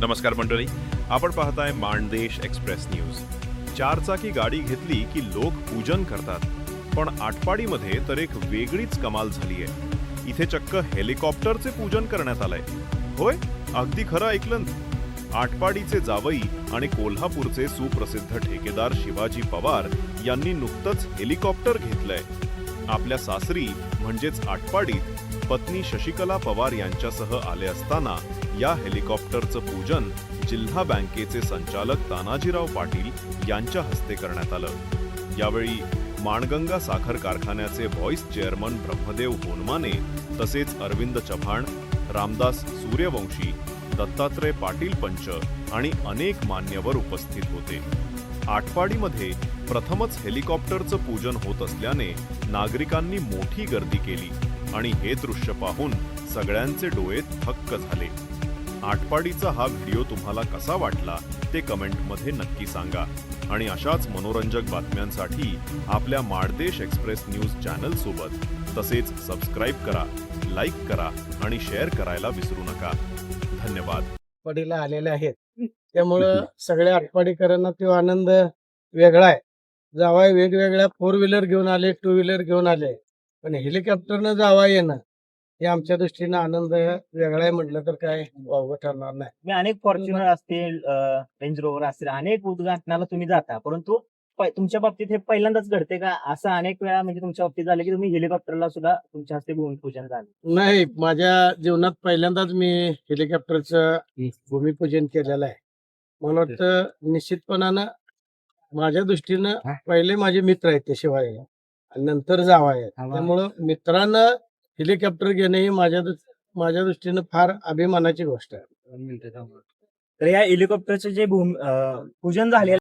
नमस्कार मंडळी आपण पाहताय माणदेश एक्सप्रेस न्यूज. चारचाकी गाडी घेतली की लोक पूजन करतात पण आटपाडीमध्ये तर एक वेगळीच कमाल झाली आहे. इथे चक्क हेलिकॉप्टरचे पूजन करण्यात आलंय. होय अगदी खरं ऐकलं आटपाडीचे जावई आणि कोल्हापूरचे सुप्रसिद्ध ठेकेदार शिवाजी पवार यांनी नुकतंच हेलिकॉप्टर घेतलंय. आपल्या सासरी म्हणजेच आटपाडीत पत्नी शशिकला पवार यांच्यासह आले असताना या हेलिकॉप्टरचं पूजन जिल्हा बँकेचे संचालक तानाजीराव पाटील यांच्या हस्ते करण्यात आलं. यावेळी माणगंगा साखर कारखान्याचे व्हॉइस चेअरमन ब्रह्मदेव होनमाने तसेच अरविंद चव्हाण रामदास सूर्यवंशी दत्तात्रय पाटील पंच आणि अनेक मान्यवर उपस्थित होते. आटपाडीमध्ये प्रथमच हेलिकॉप्टरचं पूजन होत असल्याने नागरिकांनी मोठी गर्दी केली. आणि हे दृश्य पाहून सगळ्यांचे डोळे थक्क झाले. आटपाडीचा हा व्हिडिओ तुम्हाला कसा वाटला ते कमेंटमध्ये नक्की सांगा. आणि अशाच मनोरंजक बातम्यांसाठी आपल्या माळदेश एक्सप्रेस न्यूज चॅनल सोबत तसेच सबस्क्राईब करा लाईक करा आणि शेअर करायला विसरू नका. धन्यवाद. आटपाडीला आलेले आहेत. त्यामुळं सगळ्या आटपाडीकरांना तो आनंद वेगळा आहे. जावाय वेगवेगळ्या फोर व्हीलर घेऊन आले टू व्हीलर घेऊन आले. पण हेलिकॉप्टरनं जावा येणं हे आमच्या दृष्टीनं आनंद वेगळा आहे म्हटलं तर काय वावगं ठरणार नाही. तुम्ही अनेक फॉर्च्युनर असतील रेंज रोवर असतील अनेक उद्घाटनाला तुम्ही जाता परंतु प- तुमच्या बाबतीत हे पहिल्यांदाच घडते का? असं अनेक वेळा म्हणजे तुमच्या बाबतीत झालं की तुम्ही हेलिकॉप्टरला सुद्धा तुमच्या हस्ते भूमिपूजन झालं. नाही माझ्या जीवनात पहिल्यांदाच मी हेलिकॉप्टरचं भूमिपूजन केलेलं आहे. मला वाटतं निश्चितपणानं माझ्या दृष्टीनं पहिले माझे मित्र आहेत ते शिवाय नंतर जावा आहेत त्यामुळं मित्रांना हेलिकॉप्टर घेणे ही माझ्या माझ्या दृष्टीनं फार अभिमानाची गोष्ट आहे. तर या हेलिकॉप्टरचे जे भूमी पूजन झाले